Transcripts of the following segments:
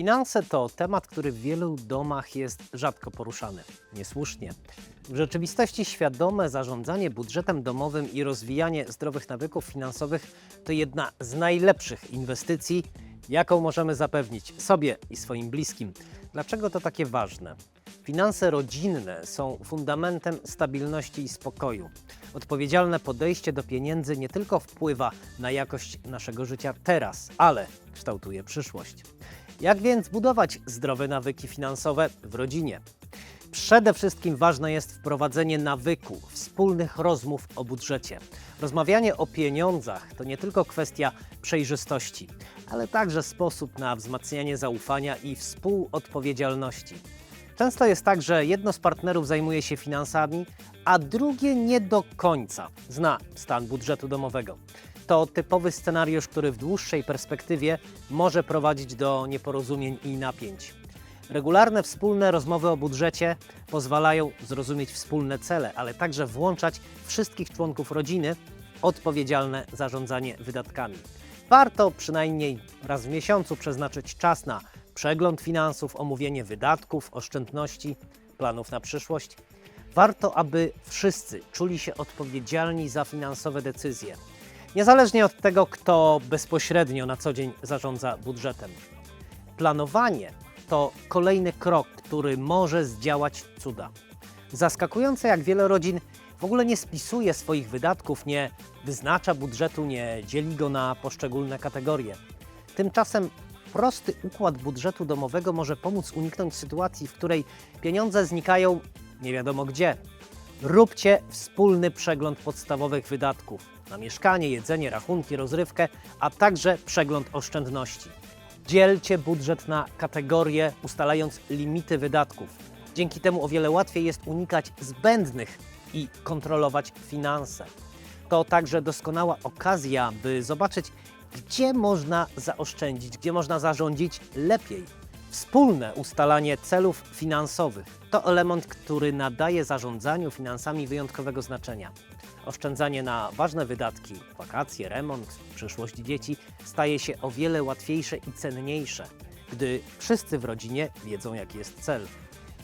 Finanse to temat, który w wielu domach jest rzadko poruszany. Niesłusznie. W rzeczywistości świadome zarządzanie budżetem domowym i rozwijanie zdrowych nawyków finansowych to jedna z najlepszych inwestycji, jaką możemy zapewnić sobie i swoim bliskim. Dlaczego to takie ważne? Finanse rodzinne są fundamentem stabilności i spokoju. Odpowiedzialne podejście do pieniędzy nie tylko wpływa na jakość naszego życia teraz, ale kształtuje przyszłość. Jak więc budować zdrowe nawyki finansowe w rodzinie? Przede wszystkim ważne jest wprowadzenie nawyku, wspólnych rozmów o budżecie. Rozmawianie o pieniądzach to nie tylko kwestia przejrzystości, ale także sposób na wzmacnianie zaufania i współodpowiedzialności. Często jest tak, że jedno z partnerów zajmuje się finansami, a drugie nie do końca zna stan budżetu domowego. To typowy scenariusz, który w dłuższej perspektywie może prowadzić do nieporozumień i napięć. Regularne wspólne rozmowy o budżecie pozwalają zrozumieć wspólne cele, ale także włączać wszystkich członków rodziny odpowiedzialne zarządzanie wydatkami. Warto przynajmniej raz w miesiącu przeznaczyć czas na przegląd finansów, omówienie wydatków, oszczędności, planów na przyszłość. Warto, aby wszyscy czuli się odpowiedzialni za finansowe decyzje, niezależnie od tego, kto bezpośrednio na co dzień zarządza budżetem. Planowanie to kolejny krok, który może zdziałać cuda. Zaskakujące, jak wiele rodzin w ogóle nie spisuje swoich wydatków, nie wyznacza budżetu, nie dzieli go na poszczególne kategorie. Tymczasem prosty układ budżetu domowego może pomóc uniknąć sytuacji, w której pieniądze znikają nie wiadomo gdzie. Róbcie wspólny przegląd podstawowych wydatków na mieszkanie, jedzenie, rachunki, rozrywkę, a także przegląd oszczędności. Dzielcie budżet na kategorie, ustalając limity wydatków. Dzięki temu o wiele łatwiej jest unikać zbędnych i kontrolować finanse. To także doskonała okazja, by zobaczyć, gdzie można zaoszczędzić, gdzie można zarządzić lepiej. Wspólne ustalanie celów finansowych to element, który nadaje zarządzaniu finansami wyjątkowego znaczenia. Oszczędzanie na ważne wydatki, wakacje, remont, przyszłość dzieci staje się o wiele łatwiejsze i cenniejsze, gdy wszyscy w rodzinie wiedzą, jaki jest cel.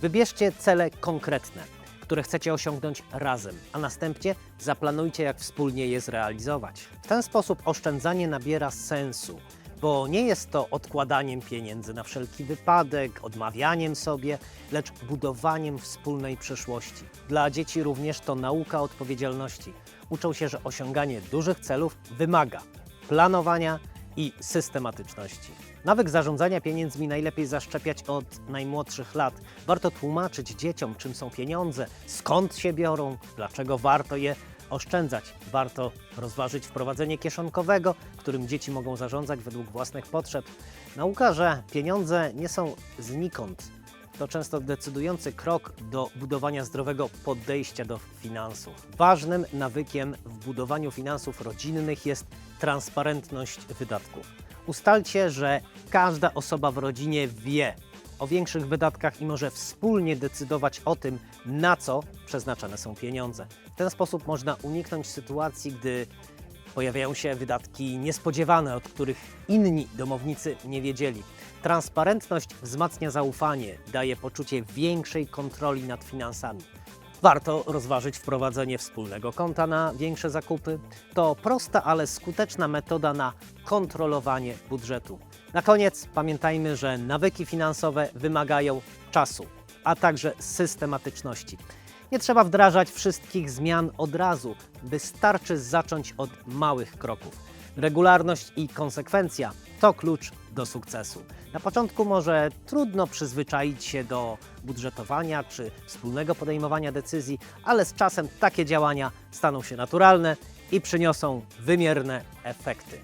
Wybierzcie cele konkretne, które chcecie osiągnąć razem, a następnie zaplanujcie, jak wspólnie je zrealizować. W ten sposób oszczędzanie nabiera sensu, bo nie jest to odkładaniem pieniędzy na wszelki wypadek, odmawianiem sobie, lecz budowaniem wspólnej przyszłości. Dla dzieci również to nauka odpowiedzialności. Uczą się, że osiąganie dużych celów wymaga planowania i systematyczności. Nawyk zarządzania pieniędzmi najlepiej zaszczepiać od najmłodszych lat. Warto tłumaczyć dzieciom, czym są pieniądze, skąd się biorą, dlaczego warto je oszczędzać. Warto rozważyć wprowadzenie kieszonkowego, którym dzieci mogą zarządzać według własnych potrzeb. Nauka, że pieniądze nie są znikąd, to często decydujący krok do budowania zdrowego podejścia do finansów. Ważnym nawykiem w budowaniu finansów rodzinnych jest transparentność wydatków. Ustalcie, że każda osoba w rodzinie wie o większych wydatkach i może wspólnie decydować o tym, na co przeznaczane są pieniądze. W ten sposób można uniknąć sytuacji, gdy pojawiają się wydatki niespodziewane, od których inni domownicy nie wiedzieli. Transparentność wzmacnia zaufanie, daje poczucie większej kontroli nad finansami. Warto rozważyć wprowadzenie wspólnego konta na większe zakupy. To prosta, ale skuteczna metoda na kontrolowanie budżetu. Na koniec pamiętajmy, że nawyki finansowe wymagają czasu, a także systematyczności. Nie trzeba wdrażać wszystkich zmian od razu, wystarczy zacząć od małych kroków. Regularność i konsekwencja to klucz do sukcesu. Na początku może trudno przyzwyczaić się do budżetowania czy wspólnego podejmowania decyzji, ale z czasem takie działania staną się naturalne i przyniosą wymierne efekty.